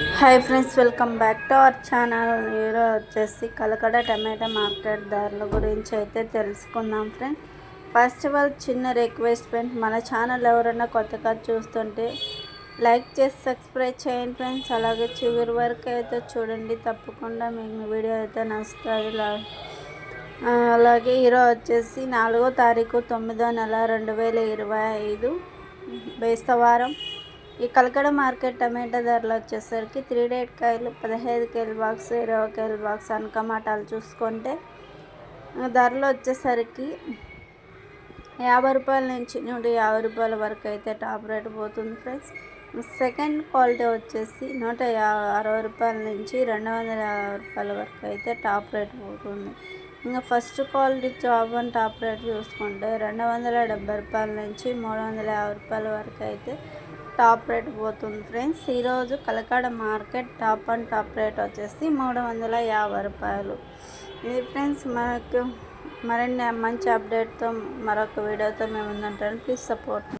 Hi friends welcome back to our channel ఈరోజు వచ్చేసి కలకడ టమాటా market ధరల గురించి అయితే తెలుసుకుందాం ఫ్రెండ్స్ ఫస్ట్ ఆఫ్ ఆల్ చిన్న రిక్వెస్ట్ ఫ్రెండ్స్ మన ఛానల్ ఎవరైనా కొత్తగా చూస్తుంటే లైక్ చేసి సబ్స్క్రైబ్ చేయండి ఫ్రెండ్స్ అలాగే చివరి వరకు అయితే చూడండి తప్పకుండా మీకు వీడియో అయితే నచ్చుతుంది. అలాగే ఈరోజు వచ్చేసి నాలుగో తారీఖు తొమ్మిదో నెల రెండు వేల ఇరవై ఐదు బేస్తవారం. ఈ కలకడ మార్కెట్ టమాటా ధరలు వచ్చేసరికి త్రీ డేట్ కాయలు పదహైదు కేజీ బాక్స్ ఇరవై కేజీ బాక్స్ అనకమాటాలు చూసుకుంటే ధరలు వచ్చేసరికి యాభై రూపాయల నుంచి నూట యాభై రూపాయల వరకు అయితే టాప్ రేట్ పోతుంది ఫ్రెండ్స్ సెకండ్ క్వాలిటీ వచ్చేసి నూట యా అరవై రూపాయల నుంచి రెండు వందల యాభై రూపాయల వరకు అయితే టాప్ రేట్ పోతుంది. ఇంకా ఫస్ట్ క్వాలిటీ జాబ్ అని టాప్ రేట్ చూసుకుంటే రెండు వందల డెబ్బై రూపాయల నుంచి మూడు వందల యాభై రూపాయల వరకు అయితే టాప్ రేట్ పోతుంది ఫ్రెండ్స్. ఈరోజు Kalakada market top and top rate వచ్చేసి మూడు వందల యాభై రూపాయలు. ఇది ఫ్రెండ్స్ మనకు మరిన్ని మంచి అప్డేట్తో మరొక వీడియోతో మేము ఉందంటాను. Please support.